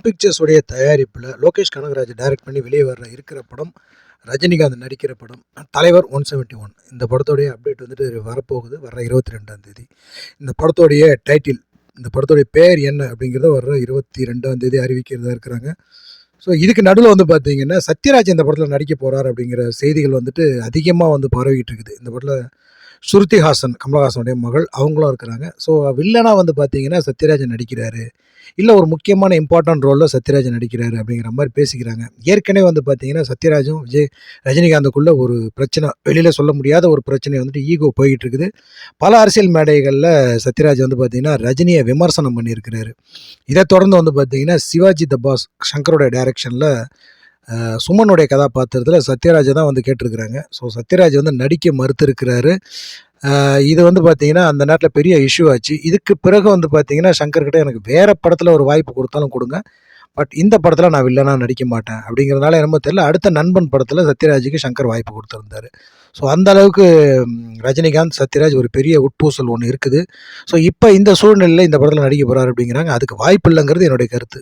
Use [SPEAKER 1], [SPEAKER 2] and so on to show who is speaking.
[SPEAKER 1] Sun pictures உடைய தயாரிப்பில் Lokesh Kanagaraj direct பண்ணி வெளியே வர்ற இருக்கிற படம் ரஜினிகாந்த் நடிக்கிற படம் தலைவர் ஒன் செவன்ட்டி ஒன் இந்த படத்தோடைய அப்டேட் வந்துட்டு வரப்போகுது வர்ற இருபத்தி ரெண்டாம் தேதி. இந்த படத்தோடைய டைட்டில் இந்த படத்தோடைய பேர் என்ன அப்படிங்கிறத வர்ற இருபத்தி ரெண்டாம் தேதி அறிவிக்கிறதா இருக்கிறாங்க. ஸோ இதுக்கு நடுவில் வந்து பார்த்தீங்கன்னா சத்யராஜ் இந்த படத்தில் நடிக்க போகிறார் அப்படிங்கிற செய்திகள் வந்துட்டு அதிகமாக வந்து பரவிக்கிட்டு இருக்குது. இந்த படத்தில் ஸ்ருதி ஹாசன் கமலஹாசனுடைய மகள் அவங்களும் இருக்கிறாங்க. ஸோ வில்லனாக வந்து பார்த்தீங்கன்னா சத்யராஜன் நடிக்கிறாரு. இல்லை ஒரு முக்கியமான இம்பார்ட்டன்ட் ரோலில் சத்யராஜன் நடிக்கிறாரு அப்படிங்கிற மாதிரி பேசிக்கிறாங்க. ஏற்கனவே வந்து பார்த்தீங்கன்னா சத்யராஜும் விஜய் ரஜினிகாந்துக்குள்ளே ஒரு பிரச்சனை வெளியில் சொல்ல முடியாத ஒரு பிரச்சனை வந்துட்டு ஈகோ போயிட்டு இருக்குது பல அரசியல் மேடைகளில் சத்யராஜ் வந்து பார்த்தீங்கன்னா ரஜினியை விமர்சனம் பண்ணியிருக்கிறாரு. இதை தொடர்ந்து வந்து பார்த்தீங்கன்னா சிவாஜி த பாஸ் சங்கரோட டைரக்ஷனில் சுமனுடைய கதாபாத்திரத்தில் சத்யராஜ் தான் வந்து கேட்டிருக்கிறாங்க. ஸோ சத்யராஜ் வந்து நடிக்க மறுத்திருக்கிறாரு. இது வந்து பார்த்தீங்கன்னா அந்த நேரத்தில் பெரிய இஷ்யூ ஆச்சு. இதுக்கு பிறகு வந்து பார்த்தீங்கன்னா சங்கர்கிட்ட எனக்கு வேறு படத்தில் ஒரு வாய்ப்பு கொடுத்தாலும் கொடுங்க. பட் இந்த படத்தில் நான் வில்லனாக நடிக்க மாட்டேன் அப்படிங்கிறதுனால என்னமோ தெரியல. அடுத்த நண்பன் படத்தில் சத்யராஜுக்கு சங்கர் வாய்ப்பு கொடுத்துருந்தாரு. ஸோ அந்த அளவுக்கு ரஜினிகாந்த் சத்யராஜ் ஒரு பெரிய உட்பூசல் ஒன்று இருக்குது. ஸோ இப்போ இந்த சூழ்நிலையில் இந்த படத்தில் நடிக்க போகிறாரு அப்படிங்கிறாங்க. அதுக்கு வாய்ப்பு இல்லைங்கிறது என்னுடைய கருத்து.